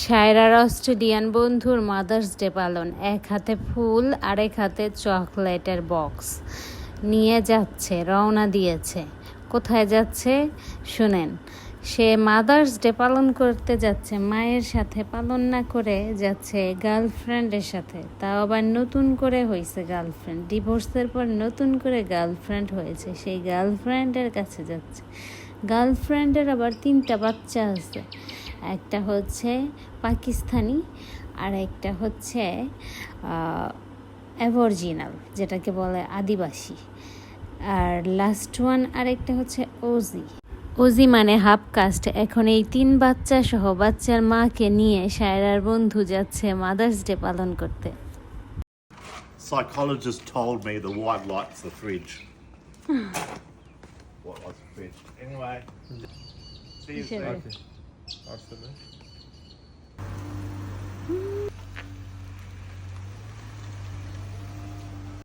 সায়রার Australian বন্ধুর mother's day পালন। এক হাতে ফুল, আরেক হাতে চকলেটের বক্স। নিয়ে যাচ্ছে, রওনা দিয়েছে। কোথায় যাচ্ছে? শুনেন, সে মাদার্স ডে পালন করতে যাচ্ছে, মায়ের সাথে পালন না করে যাচ্ছে গার্লফ্রেন্ডের সাথে। তাও আবার নতুন করে হয়েছে গার্লফ্রেন্ড ডিভোর্সের পর নতুন করে গার্লফ্রেন্ড হয়েছে, সেই গার্লফ্রেন্ডের কাছে যাচ্ছে। গার্লফ্রেন্ডের আবার তিনটা বাচ্চা আছে। একটা হচ্ছে পাকিস্তানি আর একটা হচ্ছে অ্যাবরজিনাল যেটাকে বলে আদিবাসী আর লাস্ট ওয়ান আরেকটা হচ্ছে ওজি ওজি মানে হাফ কাস্ট এখন এই তিন বাচ্চা সহ বাচ্চার মাকে নিয়ে সায়রার বন্ধু যাচ্ছে মাদার্স ডে পালন করতে Psychologist told me the white light's the fridge. what light's the fridge? Anyway, see you soon. Arsene.